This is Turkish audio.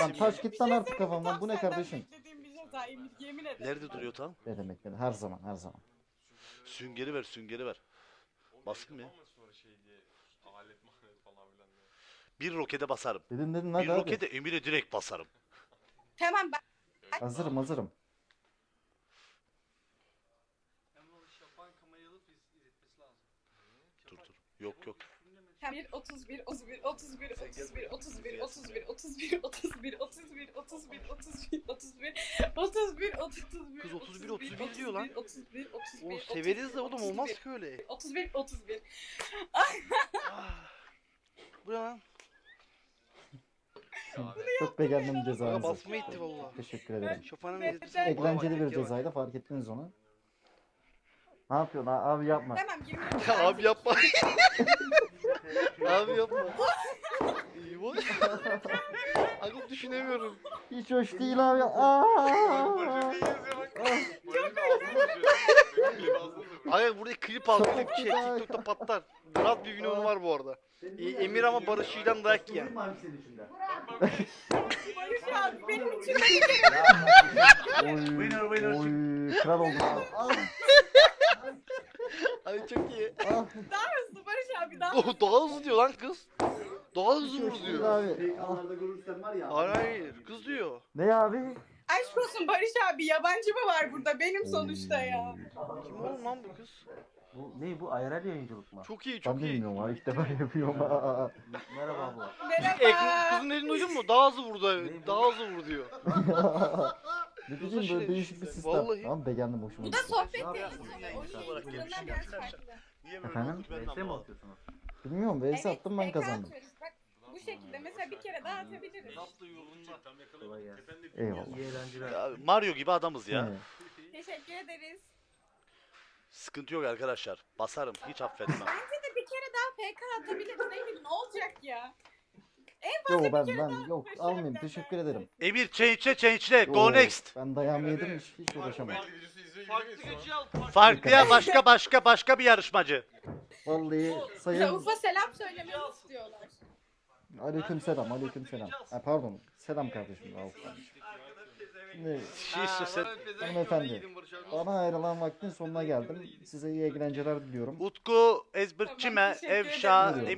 Lan taş git lan artık kafamdan. Bu ne kardeşim? Beklediğim bir yemin ederim. Nerede duruyor tam? Ne demek ne? Her zaman her zaman. Süngeri ver süngeri ver. Basın mı ya? Sonra şey diye alet mahalet falan filan diye. Bir rokete basarım. Dedin dedin Bir hadi hadi. rokete Emir'e direkt basarım. Tamam ben Hazırım hazırım. Dur dur. Yok yok. 1 31 31 31 31 31 31 31 31 31 31 31 31 Kız 31, 31 diyor lan. 31 31 O severiz de oğlum olmaz ki öyle. 31 31 Ah. Bu ne lan? Çok beğendim Bana cezanızı. basma itti valla. Teşekkür ederim. Evet. Eğlenceli bir cezaydı fark ettiniz onu. Ne yapıyorsun abi yapma. Tamam 20 Ya abi yapma. abi yapma. İyi bu. Abi düşünemiyorum. Hiç hoş değil abi. Aa! Abi burada klip al Çok şey güzel. TikTok'ta patlar. Murat bir videomu var bu arada. E, Emir ama Barış İlan dayak yiyen. Barış abi benim için Oy, oy, kral oldum. Ah, Ay çok iyi. ah, daha hızlı Barış abi daha Oh, daha hızlı diyor lan kız. Daha hızlı vur diyor. abi. Ah, görürsen var ya. Hayır hayır kız diyor. Ne abi? Aşk olsun Barış abi yabancı mı var burada benim sonuçta ya. Kim oğlum lan bu kız? Bu ne bu IRL yayıncılık mı? Çok iyi Ben çok de iyi. bilmiyorum abi ilk defa yapıyorum. Aa, Merhaba abla. E, Merhaba. kızın dediğini duydun mu? Daha hızlı vurdu. Daha hızlı vur diyor. ne diyeyim şey böyle değişik bir işte, sistem. vallahi. Tamam beğendim hoşuma Bu da gitti. sohbet değil. yapıyorsun? Oyun olarak yayıncılığından biraz farklı. Niye Efendim? VS mi atıyorsunuz? Bilmiyorum vs attım ben ekran kazandım. açıyoruz. Şekilde mesela bir kere daha atabiliriz. Naplı yolunda. Kolay gelsin. Eyvallah. İyi eğlenceler. Ya, Mario gibi adamız ya. Teşekkür ederiz. Sıkıntı yok arkadaşlar. Basarım hiç affetmem. Bence de bir kere daha PK atabiliriz. Ne bileyim ne olacak ya? Yok ben ben yok almayayım teşekkür ederim. Emir change'le change'le. Go Yok, next. Ben dayanma yedim hiç, hiç uğraşamam. Farklı geçi al. Farklıya başka başka başka bir yarışmacı. Vallahi sayın Ufa selam söylemeni istiyorlar. Aleyküm selam aleyküm selam. Ha, pardon selam kardeşim. Rauf kardeşim. Şimdi Şiş sen. hanımefendi bana ayrılan vaktin sonuna geldim. Size iyi eğlenceler diliyorum. Utku, teşekkür Evşa, ederim.